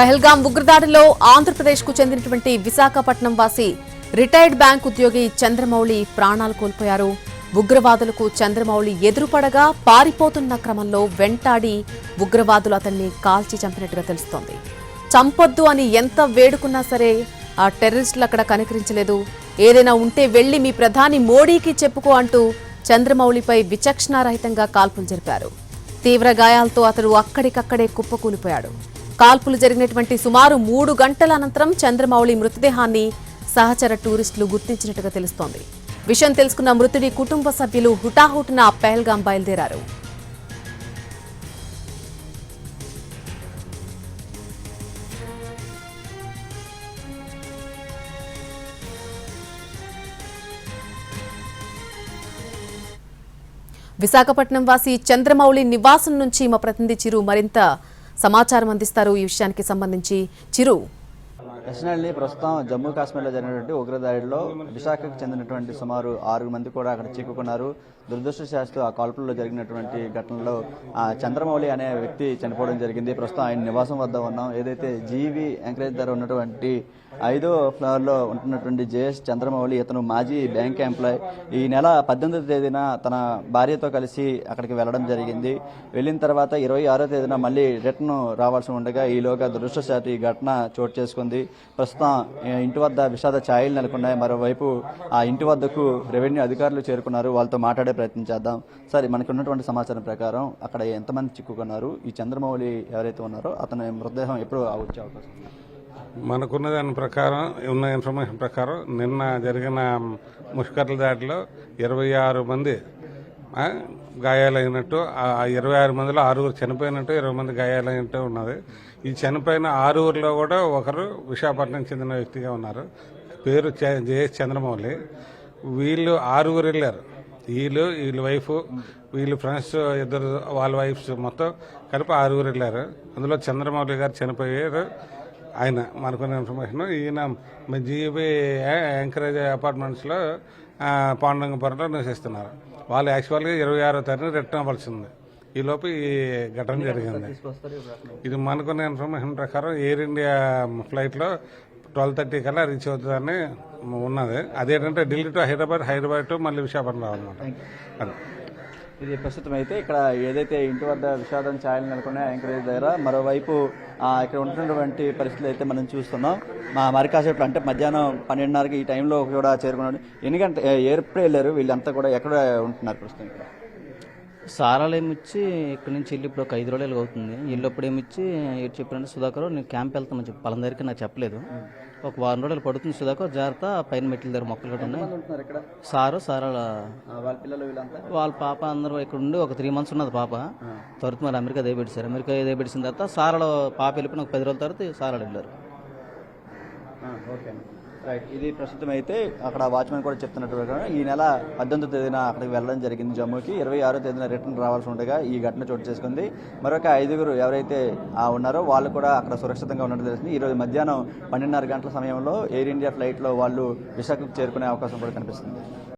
పహల్గాం ఉగ్రదాడిలో ఆంధ్రప్రదేశ్కు చెందినటువంటి విశాఖపట్నం వాసి రిటైర్డ్ బ్యాంక్ ఉద్యోగి చంద్రమౌళి ప్రాణాలు కోల్పోయారు. ఉగ్రవాదులకు చంద్రమౌళి ఎదురుపడగా పారిపోతున్న క్రమంలో వెంటాడి ఉగ్రవాదులు అతన్ని కాల్చి చంపినట్టుగా తెలుస్తోంది. చంపొద్దు అని ఎంత వేడుకున్నా సరే ఆ టెర్రరిస్టులు అక్కడ కనికరించలేదు. ఏదైనా ఉంటే వెళ్ళి మీ ప్రధాని మోడీకి చెప్పుకో అంటూ చంద్రమౌళిపై విచక్షణారహితంగా కాల్పులు జరిపారు. తీవ్ర గాయాలతో అతడు అక్కడికక్కడే కుప్పకూలిపోయాడు. కాల్పులు జరిగినటువంటి సుమారు మూడు గంటల అనంతరం చంద్రమౌళి మృతదేహాన్ని సహచర టూరిస్టులు గుర్తించినట్టుగా తెలుస్తోంది. విషయం తెలుసుకున్న మృతుడి కుటుంబ సభ్యులు హుటాహుటిన పహల్గాం బయలుదేరారు. విశాఖపట్నం వాసి చంద్రమౌళి నివాసం నుంచి మా ప్రతినిధి చిరు మరింత సమాచారం అందిస్తారు ఈ విషయానికి సంబంధించి చిరు కృష్ణల్ని ప్రస్తుతం జమ్మూ కాశ్మీర్లో జరిగినటువంటి ఉగ్రదాడిలో విశాఖకు చెందినటువంటి సుమారు ఆరు మంది కూడా అక్కడ చిక్కుకున్నారు. దురదృష్టశాస్తు ఆ కాల్పుల్లో జరిగినటువంటి ఘటనలో చంద్రమౌళి అనే వ్యక్తి చనిపోవడం జరిగింది. ప్రస్తుతం ఆయన నివాసం వద్ద ఉన్నాం. ఏదైతే జీవి ఎంకరేజ్ ధర ఉన్నటువంటి ఐదో ఫ్లోర్లో ఉంటున్నటువంటి జేఎస్ చంద్రమౌళి ఇతను మాజీ బ్యాంక్ ఎంప్లాయ్. ఈ నెల పద్దెనిమిదో తేదీన తన భార్యతో కలిసి అక్కడికి వెళ్ళడం జరిగింది. వెళ్ళిన తర్వాత ఇరవై ఆరో తేదీన మళ్ళీ రిటర్న్ రావాల్సి ఉండగా ఈలోగా దురదృష్టశాత్తు ఈ ఘటన చోటు చేసుకుంది. ప్రస్తుతం ఇంటి వద్ద విషాద ఛాయలు నెలకొన్నాయి. మరోవైపు ఆ ఇంటి వద్దకు రెవెన్యూ అధికారులు చేరుకున్నారు. వాళ్ళతో మాట్లాడే ప్రయత్నం చేద్దాం. సరే మనకు ఉన్నటువంటి సమాచారం ప్రకారం అక్కడ ఎంతమంది చిక్కుకున్నారు? ఈ చంద్రమౌళి ఎవరైతే ఉన్నారో అతని మృతదేహం ఎప్పుడు వచ్చే అవకాశం మనకున్న దాని ప్రకారం ఉన్న ఇన్ఫర్మేషన్ ప్రకారం నిన్న జరిగిన ముష్కర్ల దాడిలో ఇరవై ఆరు మంది గాయాలైనట్టు ఆ ఇరవై ఆరు మందిలో ఆరుగురు చనిపోయినట్టు ఇరవై మంది గాయాలైనట్టు ఉన్నది. ఈ చనిపోయిన ఆరుగురిలో కూడా ఒకరు విశాఖపట్నం చెందిన వ్యక్తిగా ఉన్నారు. పేరు చ- జేఎస్ చంద్రమౌళి. వీళ్ళు ఆరుగురు వెళ్ళారు. వీళ్ళు వీళ్ళ వైఫ్ వీళ్ళు ఫ్రెండ్స్ ఇద్దరు వాళ్ళ వైఫ్స్ మొత్తం కలిపి ఆరుగురు వెళ్ళారు. అందులో చంద్రమౌళి గారు చనిపోయారు. ఆయన మనకున్న ఇన్ఫర్మేషన్ ఈయన జీబీ ఎంకరేజ్ అపార్ట్మెంట్స్లో పాండంగపురంలో నివసిస్తున్నారు. వాళ్ళు యాక్చువల్గా ఇరవై ఆరో తారీఖు రిటర్న్ అవ్వాల్సింది. ఈ లోపు ఈ ఘటన జరిగింది. ఇది మనకున్న ఇన్ఫర్మేషన్ ప్రకారం ఎయిర్ ఇండియా ఫ్లైట్లో ట్వెల్వ్ థర్టీ కల్లా రీచ్ అవుతుందని ఉన్నది. అదేంటంటే ఢిల్లీ టు హైదరాబాద్ హైదరాబాద్ టు మళ్ళీ విశాఖపట్నం రావాలన్నమాట అది. ఇది ప్రస్తుతం అయితే ఇక్కడ ఏదైతే ఇంటి వద్ద విషాదం ఛాయలు నెలకొన్నాయో ఎంకరేజ్ దగ్గర మరోవైపు ఇక్కడ ఉంటున్నటువంటి పరిస్థితులు అయితే మనం చూస్తున్నాం. మా మరి కాసేపు అంటే మధ్యాహ్నం పన్నెండున్నరకి ఈ టైంలో కూడా చేరుకున్నాడు. గంట ఎప్పుడు వెళ్ళారు వీళ్ళంతా కూడా ఎక్కడ ఉంటున్నారు ప్రస్తుతం ఇక్కడ? సారాలు ఏమిచ్చి ఇక్కడ నుంచి వెళ్ళి ఇప్పుడు ఒక ఐదు రోజులు అవుతుంది. ఇల్లు అప్పుడు ఏమిచ్చి ఏడు చెప్పినట్టు సుధాకర్ నేను క్యాంప్ వెళ్తామని చెప్పి దగ్గరికి నాకు చెప్పలేదు. ఒక వారం రోజులు పడుతుంది సుధాకర్. జాగ్రత్త పైన మెట్ల దగ్గర మొక్కలు కూడా ఉన్నాయి. సారు సారాల ఆ, వాళ్ళ పిల్లలు వాళ్ళ పాప అందరూ ఇక్కడ ఉండి ఒక త్రీ మంత్స్ ఉన్నది పాప. తర్వాత మరి అమెరికా దిగబెట్టారు అమెరికా దిగబెట్టిన తర్వాత సారాల పాప వెళ్ళిపోయిన ఒక పది రోజుల తర్వాత సారాలు వెళ్ళారు. ఓకే రైట్ ఇది ప్రస్తుతం అయితే అక్కడ వాచ్మెన్ కూడా చెప్తున్నట్టు ఈ నెల పద్దెనిమిదో తేదీన అక్కడికి వెళ్ళడం జరిగింది జమ్మూకి. ఇరవై ఆరో తేదీన రిటర్న్ రావాల్సి ఉండగా ఈ ఘటన చోటు చేసుకుంది. మరొక ఐదుగురు ఎవరైతే ఆ ఉన్నారో వాళ్ళు కూడా అక్కడ సురక్షితంగా ఉన్నట్టు తెలిసింది ఈ రోజు మధ్యాహ్నం పన్నెండున్నర గంటల సమయంలో ఎయిర్ ఇండియా ఫ్లైట్లో వాళ్ళు విశాఖకు చేరుకునే అవకాశం కూడా కనిపిస్తుంది.